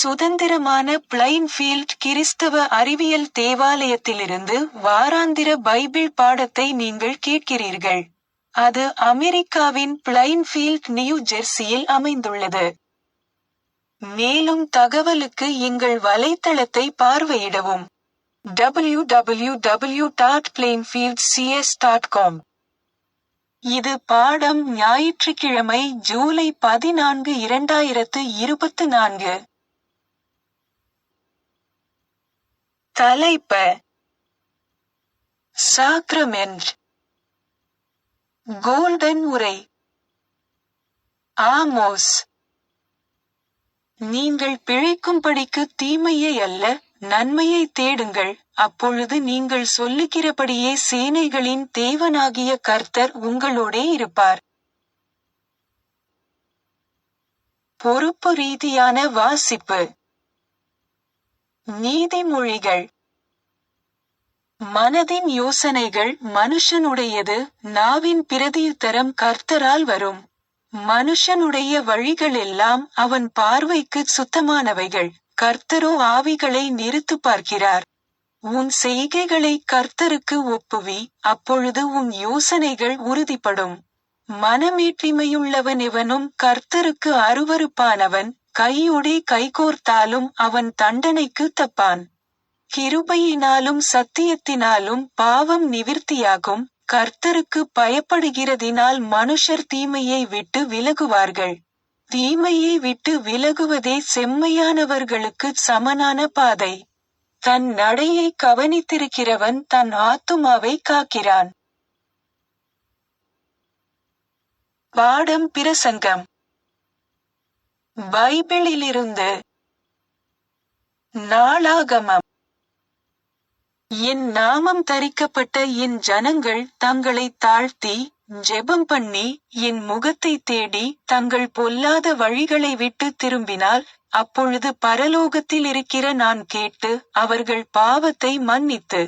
சுதந்திரமான பிளைன்ஃபீல்ட் கிறிஸ்தவ அறிவியல் தேவாலயத்திலிருந்து வாராந்திர பைபிள் பாடத்தை நீங்கள் கேட்கிறீர்கள். அது அமெரிக்காவின் பிளைன்ஃபீல்ட் நியூ ஜெர்சியில் அமைந்துள்ளது. மேலும் தகவலுக்கு எங்கள் வலைத்தளத்தை பார்வையிடவும். W W W dot Plainfield CS dot com இது பாடம் ஞாயிற்றுக்கிழமை ஜூலை பதினான்கு இரண்டாயிரத்து இருபத்து நான்கு. தலைப்ப சாக்ரமென்ட் கோல்டன் உரை. ஆமோஸ். நீங்கள் பிழைக்கும்படிக்கு தீமையை அல்ல நன்மையை தேடுங்கள். அப்பொழுது நீங்கள் சொல்லுகிறபடியே சேனைகளின் தேவனாகிய கர்த்தர் உங்களோடே இருப்பார். பொறுப்பு ரீதியான வாசிப்பு. நீதிமொழிகள் மனதின் யோசனைகள் மனுஷனுடையது நாவின் பிரதியுத்தரம் கர்த்தரால் வரும். மனுஷனுடைய வழிகளெல்லாம் அவன் பார்வைக்குச் சுத்தமானவைகள் கர்த்தரோ ஆவிகளை நிறுத்து பார்க்கிறார். உன் செய்கைகளை கர்த்தருக்கு ஒப்புவி அப்பொழுது உன் யோசனைகள் உறுதிப்படும். மனமேற்றிமையுள்ளவன் எவனும் கர்த்தருக்கு அருவருப்பானவன் கையோடே கைகோர்த்தாலும் அவன் தண்டனைக்கு தப்பான். கிருபையினாலும் சத்தியத்தினாலும் பாவம் நிவிர்த்தியாகும் கர்த்தருக்கு பயப்படுகிறதினால் மனுஷர் தீமையை விட்டு விலகுவார்கள். தீமையை விட்டு விலகுவதே செம்மையானவர்களுக்குச் சமனான பாதை. தன் நடையை கவனித்திருக்கிறவன் தன் ஆத்துமாவை காக்கிறான். பாடம் பிரசங்கம் பைபிளிலிருந்து நாளாகமம் என் நாமம் தரிக்கப்பட்ட என் ஜனங்கள் தங்களை தாழ்த்தி ஜெபம் பண்ணி என் முகத்தை தேடி தங்கள் பொல்லாத வழிகளை விட்டு திரும்பினால் அப்பொழுது பரலோகத்தில் இருக்கிற நான் கேட்டு அவர்கள் பாவத்தை மன்னித்து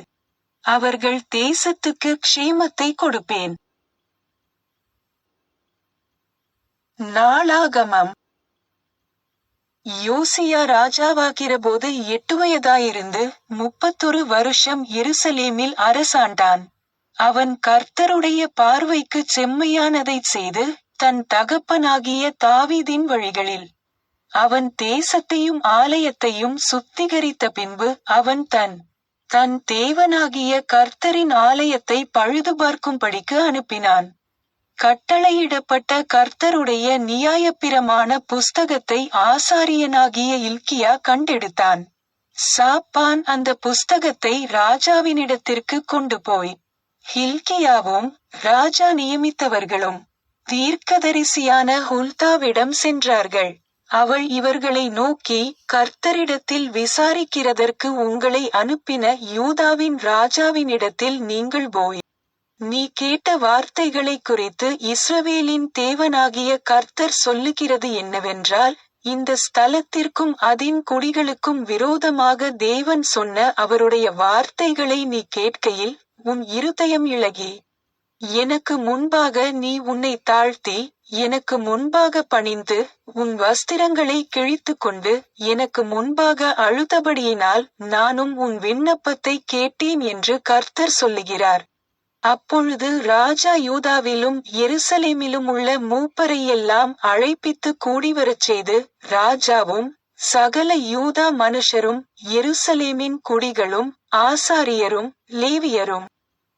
அவர்கள் தேசத்துக்கு க்ஷேமத்தை கொடுப்பேன். நாளாகமம் யோசியா ராஜாவாகிறபோது எட்டு வயதாயிருந்து முப்பத்தொரு வருஷம் எருசலேமில் அரசாண்டான். அவன் கர்த்தருடைய பார்வைக்குச் செம்மையானதைச் செய்து தன் தகப்பனாகிய தாவீதின் வழிகளில். அவன் தேசத்தையும் ஆலயத்தையும் சுத்திகரித்த பின்பு அவன் தன் தன் தேவனாகிய கர்த்தரின் ஆலயத்தை பழுதுபார்க்கும்படிக்கு அனுப்பினான். கட்டளையிடப்பட்ட கர்த்தருடைய நியாயப்பிரமாண புஸ்தகத்தை ஆசாரியனாகிய இல்கியா கண்டெடுத்தான். சாப்பான் அந்த புஸ்தகத்தை ராஜாவினிடத்திற்கு கொண்டு போய். ஹில்கியாவும் ராஜா நியமித்தவர்களும் தீர்க்கதரிசியான ஹுல்தாவிடம் சென்றார்கள். அவள் இவர்களை நோக்கி கர்த்தரிடத்தில் விசாரிக்கிறதற்கு உங்களை அனுப்பின யூதாவின் ராஜாவினிடத்தில் நீங்கள் போய். நீ கேட்ட வார்த்தைகளைக் குறித்து இஸ்ரவேலின் தேவனாகிய கர்த்தர் சொல்லுகிறது என்னவென்றால் இந்த ஸ்தலத்திற்கும் அதின் குடிகளுக்கும் விரோதமாக தேவன் சொன்ன அவருடைய வார்த்தைகளை நீ கேட்கையில் உன் இருதயம் இளகி. எனக்கு முன்பாக நீ உன்னை தாழ்த்தி எனக்கு முன்பாக பணிந்து உன் வஸ்திரங்களை கிழித்துக்கொண்டு எனக்கு முன்பாக அழுதபடியினால் நானும் உன் விண்ணப்பத்தை கேட்டேன் என்று கர்த்தர் சொல்லுகிறார். அப்பொழுது ராஜா யூதாவிலும் எருசலேமிலும் உள்ள மூப்பரையெல்லாம் அழைப்பித்து கூடிவரச் செய்து ராஜாவும் சகல யூதா மனுஷரும் எருசலேமின் குடிகளும் ஆசாரியரும் லேவியரும்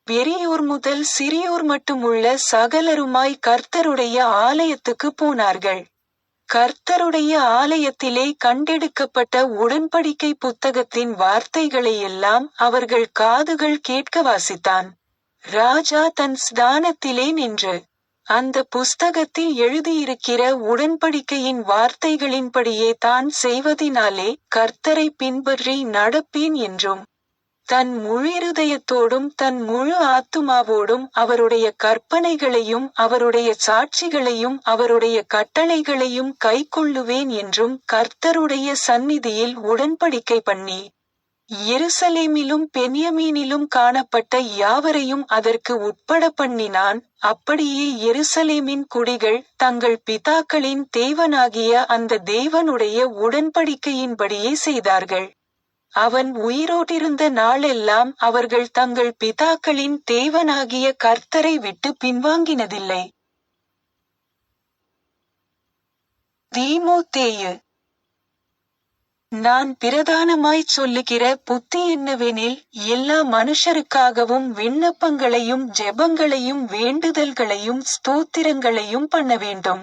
பெரியோர் முதல் சிறியோர் மட்டுமுள்ள சகலருமாய் கர்த்தருடைய ஆலயத்துக்கு போனார்கள். கர்த்தருடைய ஆலயத்திலே கண்டெடுக்கப்பட்ட உடன்படிக்கை புத்தகத்தின் வார்த்தைகளையெல்லாம் அவர்கள் காதுகள் கேட்க வாசித்தான். ராஜா தன் ஸ்தானத்திலே நின்று அந்த புஸ்தகத்தில் எழுதியிருக்கிற உடன்படிக்கையின் வார்த்தைகளின்படியே தான் செய்வதினாலே கர்த்தரை பின்பற்றி நடப்பேன் என்றும் தன் முழிருதயத்தோடும் தன் முழு ஆத்துமாவோடும் அவருடைய கற்பனைகளையும் அவருடைய சாட்சிகளையும் அவருடைய கட்டளைகளையும் கைக்கொள்ளுவேன் என்றும் கர்த்தருடைய சந்நிதியில் உடன்படிக்கை பண்ணி எருசலேமிலும் பென்யமீனிலும் காணப்பட்ட யாவரையும் அதற்கு உட்பட பண்ணினான். அப்படியே எருசலேமின் குடிகள் தங்கள் பிதாக்களின் தேவனாகிய அந்த தேவனுடைய உடன்படிக்கையின்படியே செய்தார்கள். அவன் உயிரோடிருந்த நாளெல்லாம் அவர்கள் தங்கள் பிதாக்களின் தேவனாகிய கர்த்தரை விட்டு பின்வாங்கினதில்லை. தீமோத்தேயு நான் பிரதானமாய்ச் சொல்லுகிற புத்தி என்னவெனில் எல்லா மனுஷருக்காகவும் விண்ணப்பங்களையும் ஜெபங்களையும் வேண்டுதல்களையும் ஸ்தோத்திரங்களையும் பண்ண வேண்டும்.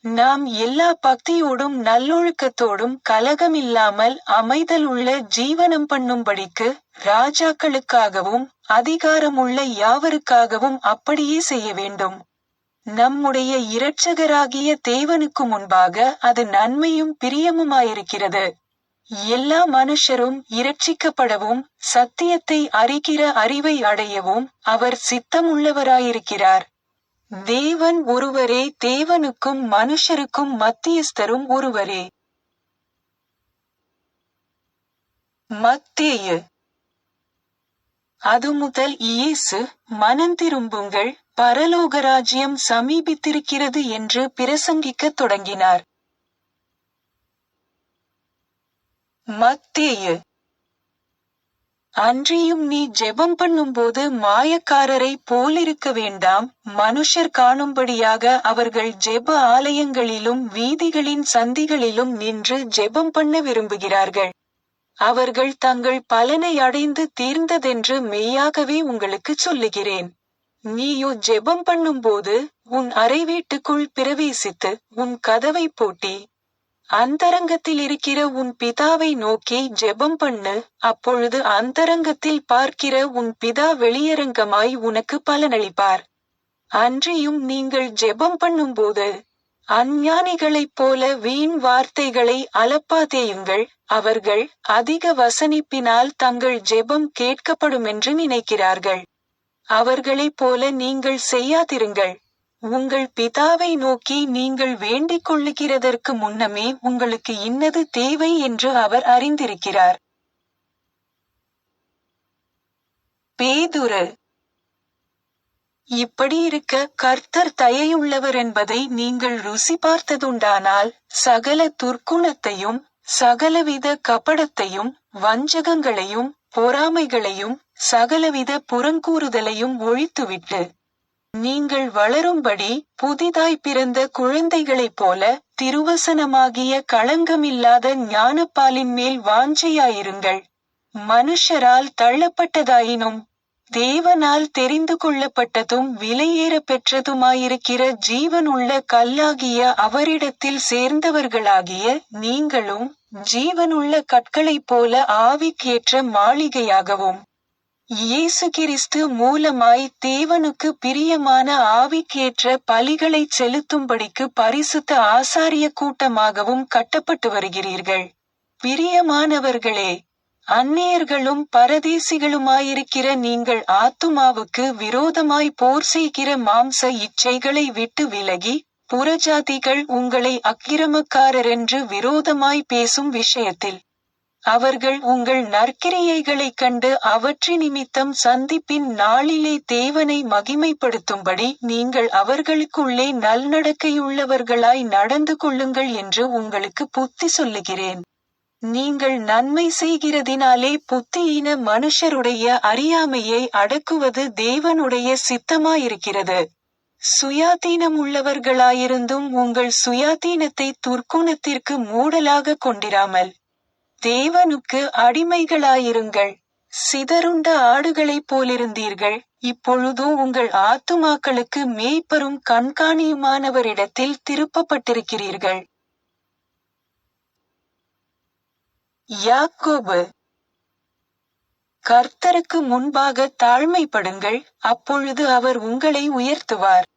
நாம் எல்லா பக்தியோடும் நல்லொழுக்கத்தோடும் கலகமில்லாமல் அமைதலுள்ள ஜீவனம் பண்ணும்படிக்கு ராஜாக்களுக்காகவும் அதிகாரமுள்ள யாவருக்காகவும் அப்படியே செய்ய வேண்டும். நம்முடைய இரட்சகராகிய தேவனுக்கு முன்பாக அது நன்மையும் பிரியமுமாயிருக்கிறது. எல்லா மனுஷரும் இரட்சிக்கப்படவும் சத்தியத்தை அறிகிற அறிவை அடையவும் அவர் சித்தமுள்ளவராயிருக்கிறார். தேவன் ஒருவரே தேவனுக்கும் மனுஷருக்கும் மத்தியஸ்தரும் ஒருவரே. மத்தேயு. அது முதல் இயேசு மனந்திரும்புங்கள் பரலோகராஜ்யம் சமீபித்திருக்கிறது என்று பிரசங்கிக்கத் தொடங்கினார். மத்தேயு. அன்றியும் நீ ஜெபம் பண்ணும்போது மாயக்காரரை போலிருக்க வேண்டாம். மனுஷர் காணும்படியாக அவர்கள் ஜெப ஆலயங்களிலும் வீதிகளின் சந்திகளிலும் நின்று ஜெபம் பண்ண விரும்புகிறார்கள். அவர்கள் தங்கள் பலனை அடைந்து தீர்ந்ததென்று மெய்யாகவே உங்களுக்குச் சொல்லுகிறேன். நீயோ ஜெபம் பண்ணும்போது உன் அறை வீட்டுக்குள் பிரவேசித்து உன் கதவை பூட்டி அந்தரங்கத்தில் இருக்கிற உன் பிதாவை நோக்கி ஜெபம் பண்ணு. அப்பொழுது அந்தரங்கத்தில் பார்க்கிற உன் பிதா வெளியரங்கமாய் உனக்கு பலனளிப்பார். அன்றியும் நீங்கள் ஜெபம் பண்ணும்போது அஞ்ஞானிகளைப் போல வீண் வார்த்தைகளை அலப்பாதேயுங்கள். அவர்கள் அதிக வசனிப்பினால் தங்கள் ஜெபம் கேட்கப்படுமென்று நினைக்கிறார்கள். அவர்களைப் போல நீங்கள் செய்யாதிருங்கள். உங்கள் பிதாவை நோக்கி நீங்கள் வேண்டிக் கொள்ளுகிறதற்கு முன்னமே உங்களுக்கு இன்னது தேவை என்று அவர் அறிந்திருக்கிறார். பேதுரு. இப்படி இருக்க கர்த்தர் தயையுள்ளவர் என்பதை நீங்கள் ருசி பார்த்ததுண்டானால் சகல துர்க்குணத்தையும் சகலவித கபடத்தையும் வஞ்சகங்களையும் பொறாமைகளையும் சகலவித புறங்கூறுதலையும் ஒழித்துவிட்டு நீங்கள் வளரும்படி புதிதாய் பிறந்த குழந்தைகளைப் போல திருவசனமாகிய களங்கமில்லாத ஞானப்பாலின் மேல் வாஞ்சையாயிருங்கள். மனுஷரால் தள்ளப்பட்டதாயினும் தேவனால் தெரிந்து கொள்ளப்பட்டதும் விலையேற பெற்றதுமாயிருக்கிற ஜீவனுள்ள கல்லாகிய அவரிடத்தில் சேர்ந்தவர்களாகிய நீங்களும் ஜீவனுள்ள கற்களைப் போல ஆவிக்கேற்ற மாளிகையாகவும் இயேசு கிறிஸ்து மூலமாய் தேவனுக்கு பிரியமான ஆவிக்கேற்ற பலிகளை செலுத்தும்படிக்கு பரிசுத்த ஆசாரிய கூட்டமாகவும் கட்டப்பட்டு வருகிறீர்கள். பிரியமானவர்களே அந்நியர்களும் பரதேசிகளுமாயிருக்கிற நீங்கள் ஆத்துமாவுக்கு விரோதமாய் போர் செய்கிற மாம்ச இச்சைகளை விட்டு விலகி புறஜாதிகள் உங்களை அக்கிரமக்காரரென்று விரோதமாய் பேசும் விஷயத்தில் அவர்கள் உங்கள் நற்கிரியைகளைக் கண்டு அவற்றி நிமித்தம் சந்திப்பின் நாளிலே தேவனை மகிமைப்படுத்தும்படி நீங்கள் அவர்களுக்குள்ளே நல்நடக்கையுள்ளவர்களாய் நடந்து கொள்ளுங்கள் என்று உங்களுக்கு புத்தி சொல்லுகிறேன். நீங்கள் நன்மை செய்கிறதினாலே புத்தியின மனுஷருடைய அறியாமையை அடக்குவது தேவனுடைய சித்தமாயிருக்கிறது. சுயாதீனம் உள்ளவர்களாயிருந்தும் உங்கள் சுயாதீனத்தை துர்க்குணத்திற்கு மூடலாக கொண்டிராமல் தேவனுக்கு அடிமைகளாயிருங்கள். சிதறுண்ட ஆடுகளைப் போலிருந்தீர்கள். இப்பொழுதோ உங்கள் ஆத்துமாக்களுக்கு மேய்ப்பரும் கண்காணியுமானவரிடத்தில் திருப்பப்பட்டிருக்கிறீர்கள். யாக்கோபு கர்த்தருக்கு முன்பாக தாழ்மைப்படுங்கள். அப்பொழுது அவர் உங்களை உயர்த்துவார்.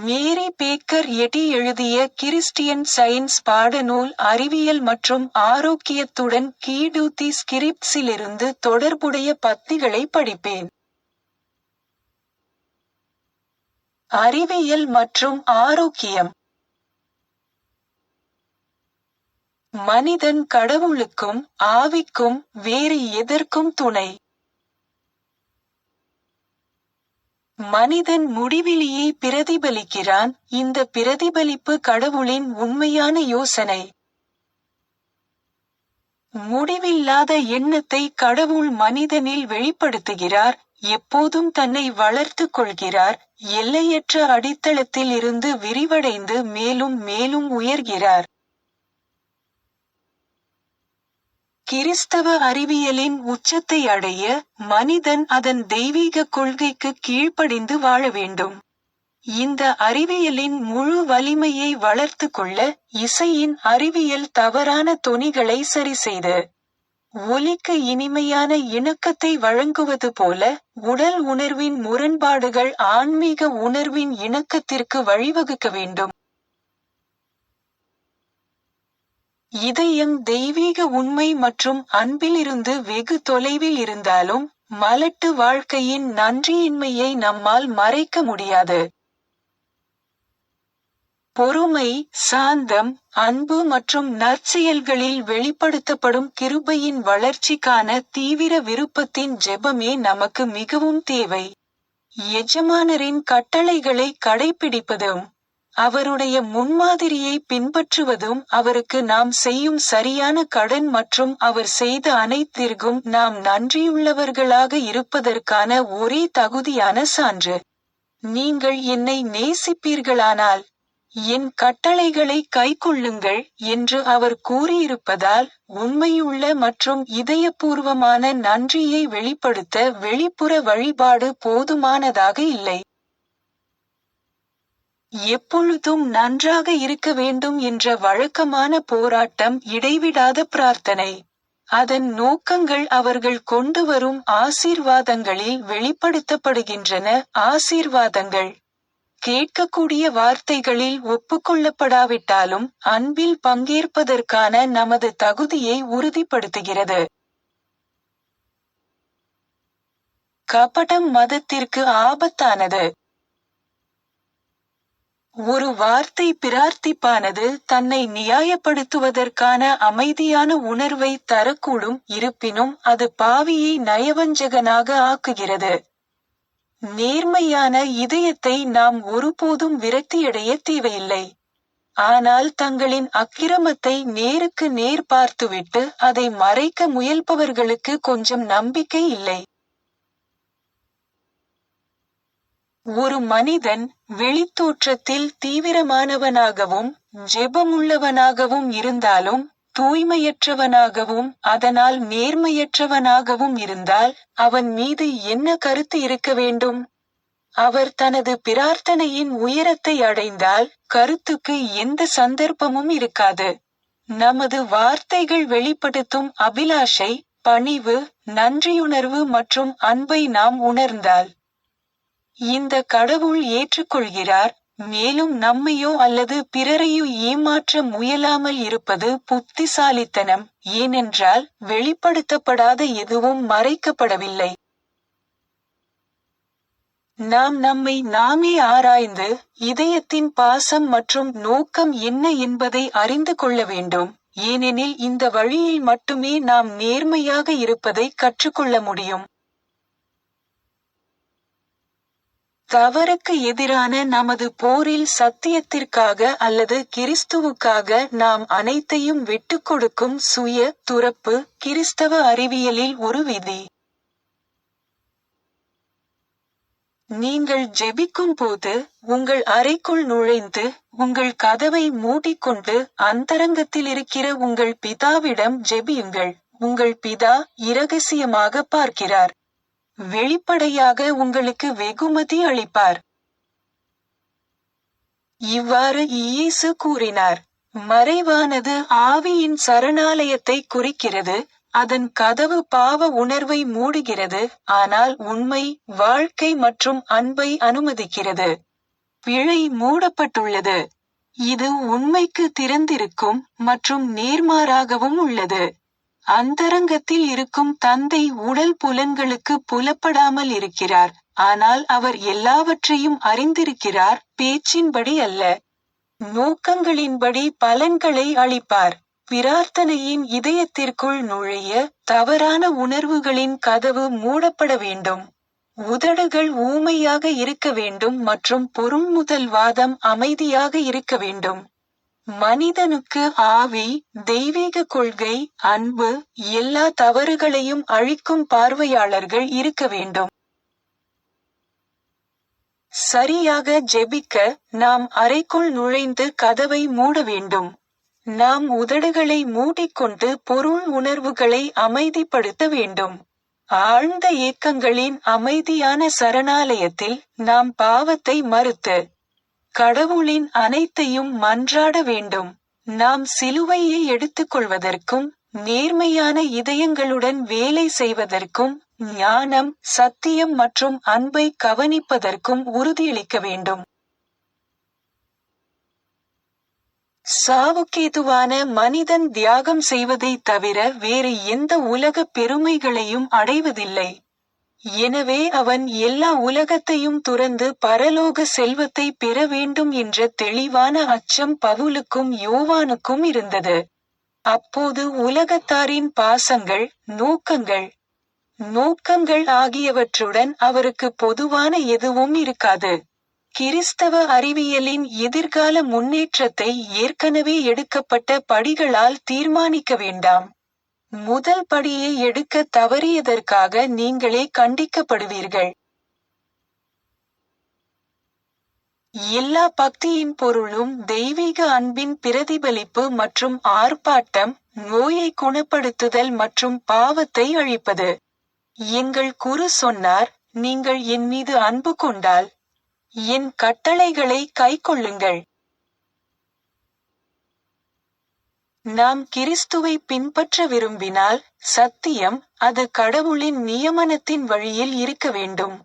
மேரி பேக்கர் எட்டி எழுதிய கிறிஸ்டியன் சயின்ஸ் பாடநூல் அறிவியல் மற்றும் ஆரோக்கியத்துடன் கீடூத்தி ஸ்கிரிப்ட்ஸிலிருந்து தொடர்புடைய பத்திகளை படிப்பேன். அறிவியல் மற்றும் ஆரோக்கியம். மனிதன் கடவுளுக்கும் ஆவிக்கும் வேறு எதற்கும் துணை. மனிதன் முடிவிலியை பிரதிபலிக்கிறான். இந்த பிரதிபலிப்பு கடவுளின் உண்மையான யோசனை. முடிவில்லாத எண்ணத்தை கடவுள் மனிதனில் வெளிப்படுத்துகிறார். எப்போதும் தன்னை வளர்த்துக் கொள்கிறார். எல்லையற்ற அடித்தளத்தில் இருந்து விரிவடைந்து மேலும் மேலும் உயர்கிறார். கிறிஸ்தவ அறிவியலின் உச்சத்தை அடைய மனிதன் அதன் தெய்வீக கொள்கைக்கு கீழ்ப்படிந்து வாழ வேண்டும். இந்த அறிவியலின் முழு வலிமையை வளர்த்து கொள்ள இசையின் அறிவியல் தவறான தொனிகளை சரி செய்து ஒலிக்கு இனிமையான இணக்கத்தை வழங்குவது போல உடல் உணர்வின் முரண்பாடுகள் ஆன்மீக உணர்வின் இணக்கத்திற்கு வழிவகுக்க வேண்டும். இதயம் தெய்வீக உண்மை மற்றும் அன்பிலிருந்து வெகு தொலைவில் இருந்தாலும் மலட்டு வாழ்க்கையின் நன்றியின்மையை நம்மால் மறைக்க முடியாது. பொறுமை சாந்தம் அன்பு மற்றும் நற்செயல்களில் வெளிப்படுத்தப்படும் கிருபையின் வளர்ச்சிக்கான தீவிர விருப்பத்தின் ஜெபமே நமக்கு மிகவும் தேவை. எஜமானரின் கட்டளைகளை கடைபிடிப்பதும் அவருடைய முன்மாதிரியை பின்பற்றுவதும் அவருக்கு நாம் செய்யும் சரியான கடன் மற்றும் அவர் செய்த அனைத்திற்கும் நாம் நன்றியுள்ளவர்களாக இருப்பதற்கான ஒரே தகுதியான சான்று. நீங்கள் என்னை நேசிப்பீர்களானால் என் கட்டளைகளை கைக்கொள்ளுங்கள் என்று அவர் கூறியிருப்பதால் உண்மையுள்ள மற்றும் இதயபூர்வமான நன்றியை வெளிப்படுத்த வெளிப்புற வழிபாடு போதுமானதாக இல்லை. எப்பொழுதும் நன்றாக இருக்க வேண்டும் என்ற வழக்கமான போராட்டம் இடைவிடாத பிரார்த்தனை. அதன் நோக்கங்கள் அவர்கள் கொண்டு வரும் ஆசீர்வாதங்களில் வெளிப்படுத்தப்படுகின்றன. ஆசீர்வாதங்கள். கேட்கக்கூடிய வார்த்தைகளில் ஒப்புக்கொள்ளப்படாவிட்டாலும் அன்பில் பங்கேற்பதற்கான நமது தகுதியை உறுதிப்படுத்துகிறது. கபடம் மதத்திற்கு ஆபத்தானது. ஒரு வார்த்தை பிரார்த்திப்பானது தன்னை நியாயப்படுத்துவதற்கான அமைதியான உணர்வை தரக்கூடும் இருப்பினும் அது பாவியை நயவஞ்சகனாக ஆக்குகிறது. நேர்மையான இதயத்தை நாம் ஒருபோதும் விரக்தியடைய தேவையில்லை. ஆனால் தங்களின் அக்கிரமத்தை நேருக்கு நேர் பார்த்துவிட்டு அதை மறைக்க முயல்பவர்களுக்கு கொஞ்சம் நம்பிக்கை இல்லை. ஒரு மனிதன் வெளித்தோற்றத்தில் தீவிரமானவனாகவும் ஜெபமுள்ளவனாகவும் இருந்தாலும் தூய்மையற்றவனாகவும் அதனால் நேர்மையற்றவனாகவும் இருந்தால் அவன் மீது என்ன கருத்து இருக்க வேண்டும்? அவர் தனது பிரார்த்தனையின் உயரத்தை அடைந்தால் கருத்துக்கு எந்த சந்தர்ப்பமும் இருக்காது. நமது வார்த்தைகள் வெளிப்படுத்தும் அபிலாஷை பணிவு நன்றியுணர்வு மற்றும் அன்பை நாம் உணர்ந்தால் இந்த கடவுள் ஏற்றுக்கொள்கிறார். மேலும் நம்மையோ அல்லது பிறரையோ ஏமாற்ற முயலாமல் இருப்பது புத்திசாலித்தனம். ஏனென்றால் வெளிப்படுத்தப்படாத எதுவும் மறைக்கப்படவில்லை. நாம் நம்மை நாமே ஆராய்ந்து இதயத்தின் பாசம் மற்றும் நோக்கம் என்ன என்பதை அறிந்து கொள்ள வேண்டும். ஏனெனில் இந்த வழியில் மட்டுமே நாம் நேர்மையாக இருப்பதை கற்றுக்கொள்ள முடியும். தவறுக்கு எதிரான நமது போரில் சத்தியத்திற்காக அல்லது கிறிஸ்துவுக்காக நாம் அனைத்தையும் விட்டு கொடுக்கும் சுய துறப்பு கிறிஸ்தவ அறிவியலில் ஒரு விதி. நீங்கள் ஜெபிக்கும் போது உங்கள் அறைக்குள் நுழைந்து உங்கள் கதவை மூடிக்கொண்டு அந்தரங்கத்தில் இருக்கிற உங்கள் பிதாவிடம் ஜெபியுங்கள். உங்கள் பிதா இரகசியமாக பார்க்கிறார். வெளிப்படையாக உங்களுக்கு வெகுமதி அளிப்பார். இவ்வாறு இயேசு கூறினார். மறைவானது ஆவியின் சரணாலயத்தை குறிக்கிறது அதன் கதவு பாவ உணர்வை மூடுகிறது ஆனால் உண்மை வாழ்க்கை மற்றும் அன்பை அனுமதிக்கிறது. பிழை மூடப்பட்டுள்ளது. இது உண்மைக்கு திறந்திருக்கும் மற்றும் நேர்மாறாகவும் உள்ளது. அந்தரங்கத்தில் இருக்கும் தந்தை உடல் புலன்களுக்கு புலப்படாமல் இருக்கிறார். ஆனால் அவர் எல்லாவற்றையும் அறிந்திருக்கிறார். பேச்சின்படி அல்ல. நோக்கங்களின்படி பலன்களை அளிப்பார். பிரார்த்தனையின் இதயத்திற்குள் நுழைய தவறான உணர்வுகளின் கதவு மூடப்பட வேண்டும். உதடுகள் ஊமையாக இருக்க வேண்டும் மற்றும் பொருள்முதல் வாதம் அமைதியாக இருக்க வேண்டும். மனிதனுக்கு ஆவி தெய்வீக கொள்கை அன்பு எல்லா தவறுகளையும் அழிக்கும் பார்வையாளர்கள் இருக்க வேண்டும். சரியாக ஜெபிக்க நாம் அறைக்குள் நுழைந்து கதவை மூட வேண்டும். நாம் உதடுகளை மூடிக்கொண்டு பொருள் உணர்வுகளை அமைதிப்படுத்த வேண்டும். ஆழ்ந்த ஏக்கங்களின் அமைதியான சரணாலயத்தில் நாம் பாவத்தை மறுத்து கடவுளின் அனைத்தையும் மன்றாட வேண்டும். நாம் சிலுவையை எடுத்துக்கொள்வதற்கும் நேர்மையான இதயங்களுடன் வேலை செய்வதற்கும் ஞானம் சத்தியம் மற்றும் அன்பை கவனிப்பதற்கும் உறுதியளிக்க வேண்டும். சாவுக்கேதுவான மனிதன் தியாகம் செய்வதை தவிர வேறு எந்த உலக பெருமைகளையும் அடைவதில்லை. எனவே அவன் எல்லா உலகத்தையும் துறந்து பரலோக செல்வத்தை பெற வேண்டும் என்ற தெளிவான அச்சம் பவுலுக்கும் யோவானுக்கும் இருந்தது. அப்போது உலகத்தாரின் பாசங்கள் நோக்கங்கள் நோக்கங்கள் ஆகியவற்றுடன் அவருக்கு பொதுவான எதுவும் இருக்காது. கிறிஸ்தவ அறிவியலின் எதிர்கால முன்னேற்றத்தை ஏற்கனவே எடுக்கப்பட்ட படிகளால் தீர்மானிக்க வேண்டாம். முதல் படியை எடுக்க தவறியதற்காக நீங்களே கண்டிக்கப்படுவீர்கள். எல்லா பக்தியின் பொருளும் தெய்வீக அன்பின் பிரதிபலிப்பு மற்றும் ஆர்ப்பாட்டம் நோயை குணப்படுத்துதல் மற்றும் பாவத்தை அழிப்பது. எங்கள் குரு சொன்னார் நீங்கள் என் மீது அன்பு கொண்டால் என் கட்டளைகளை கைக்கொள்ளுங்கள். நாம் கிறிஸ்துவை பின்பற்ற விரும்பினால் சத்தியம் அது கடவுளின் நியமனத்தின் வழியில் இருக்க வேண்டும்.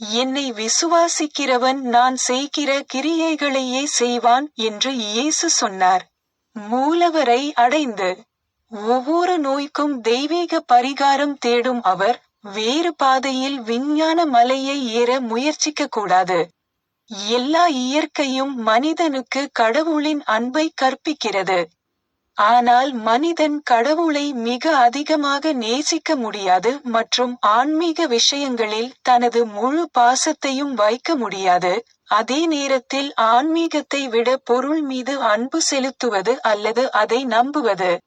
என்னை விசுவாசிக்கிறவன் நான் செய்கிற கிரியைகளையே செய்வான் என்று இயேசு சொன்னார். மூலவரை அடைந்து ஒவ்வொரு நோய்க்கும் தெய்வீக பரிகாரம் தேடும் அவர் வேறு பாதையில் விஞ்ஞான மலையை ஏற முயற்சிக்க கூடாது. எல்லா இயற்கையும் மனிதனுக்கு கடவுளின் அன்பை கற்பிக்கிறது. ஆனால் மனிதன் கடவுளை மிக அதிகமாக நேசிக்க முடியாது மற்றும் ஆன்மீக விஷயங்களில் தனது முழு பாசத்தையும் வைக்க முடியாது. அதே நேரத்தில் ஆன்மீகத்தை விட பொருள் மீது அன்பு செலுத்துவது அல்லது அதை நம்புவது.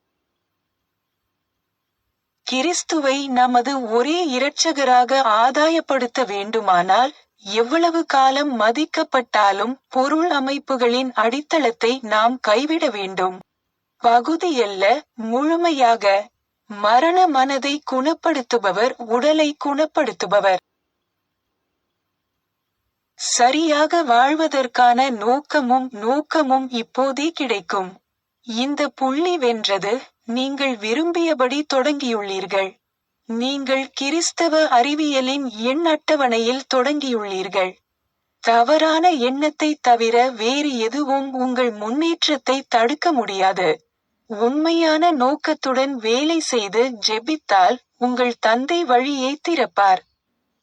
கிறிஸ்துவை நமது ஒரே இரட்சகராக ஆதாயப்படுத்த வேண்டுமானால் எவ்வளவு காலம் மதிக்கப்பட்டாலும் பொருள் அமைப்புகளின் அடித்தளத்தை நாம் கைவிட வேண்டும். பகுதியல்ல முழுமையாக மரண மனதை குணப்படுத்துபவர் உடலை குணப்படுத்துபவர். சரியாக வாழ்வதற்கான நோக்கமும் நோக்கமும் இப்போதே கிடைக்கும். இந்த புள்ளி வென்றது நீங்கள் விரும்பியபடி தொடங்கியுள்ளீர்கள். நீங்கள் கிறிஸ்தவ அறிவியலின் எண் அட்டவணையில் தொடங்கியுள்ளீர்கள். தவறான எண்ணத்தை தவிர வேறு எதுவும் உங்கள் முன்னேற்றத்தை தடுக்க முடியாது. உண்மையான நோக்கத்துடன் வேலை செய்து ஜெபித்தால் உங்கள் தந்தை வழியை திறப்பார்.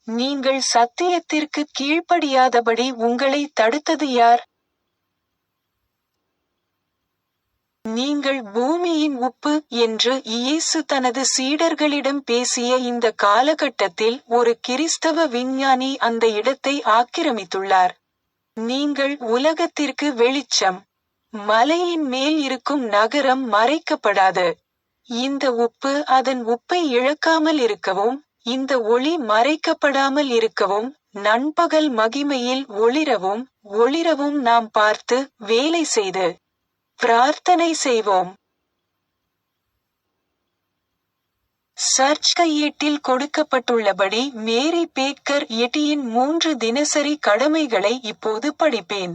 நீங்கள் சத்தியத்திற்கு கீழ்ப்படியாதபடி உங்களை தடுத்தது யார்? நீங்கள் பூமியின் உப்பு என்று இயேசு தனது சீடர்களிடம் பேசிய இந்த காலகட்டத்தில் ஒரு கிறிஸ்தவ விஞ்ஞானி அந்த இடத்தை ஆக்கிரமித்துள்ளார். நீங்கள் உலகத்திற்கு வெளிச்சம். மலையின் மேல் இருக்கும் நகரம் மறைக்கப்படாது. இந்த உப்பு அதன் உப்பை இழக்காமல் இருக்கவும் இந்த ஒளி மறைக்கப்படாமல் இருக்கவும் நண்பகல் மகிமையில் ஒளிரவும் ஒளிரவும் நாம் பார்த்து வேலை செய்து பிரார்த்தனை செய்வோம். சர்ச் கையேட்டில் கொடுக்கப்பட்டுள்ளபடி மேரி பேக்கர் எட்டியின் மூன்று தினசரி கடமைகளை இப்போது படிப்பேன்.